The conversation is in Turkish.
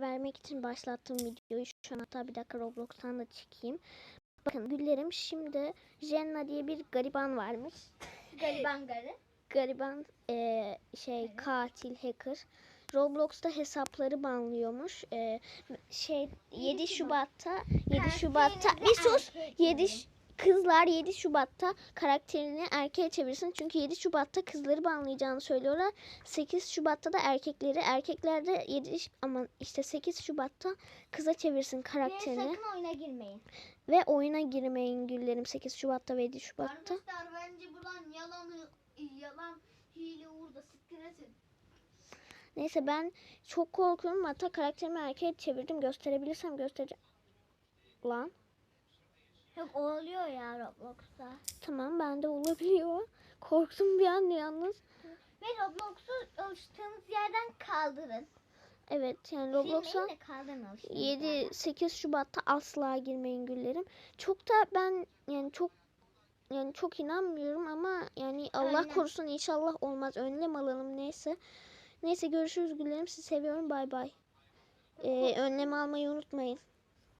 vermek için başlattığım videoyu şu an hatta bir dakika Roblox'tan da çekeyim. Bakın güllerim şimdi Jenna diye bir gariban varmış. Gariban garı. Gariban eee, şey Evet. katil hacker. Roblox'ta hesapları banlıyormuş. Eee, şey 7 Şubat'ta 7 Şubat'ta bir sus. 7 kızlar 7 Şubat'ta karakterini erkeğe çevirsin. Çünkü 7 Şubat'ta kızları banlayacağını söylüyorlar. 8 Şubat'ta da erkekleri. Erkekler de 7 ama işte 8 Şubat'ta kıza çevirsin Ve karakterini. sakın oyuna girmeyin. Ve oyuna girmeyin güllerim 8 Şubat'ta ve 7 Şubat'ta. Arkadaşlar bence bulan yalanı yalan hile uğurda siktiresin. Neyse ben çok korkuyorum. Hatta karakterimi erkeğe çevirdim. Gösterebilirsem göstereceğim. Lan. Yok oluyor ya Roblox'ta. Tamam bende olabiliyor. Korktum bir an yalnız. Ve Roblox'u alıştığımız yerden kaldırın. Evet yani Roblox'a Silmeyin de kaldırın alıştığınız yerden. 7-8 Şubat'ta asla girmeyin güllerim. Çok da ben yani çok yani çok inanmıyorum ama yani Allah Aynen. korusun inşallah olmaz. Önlem alalım neyse. Neyse görüşürüz güllerim. Sizi seviyorum. Bay bay. Ee, önlem almayı unutmayın.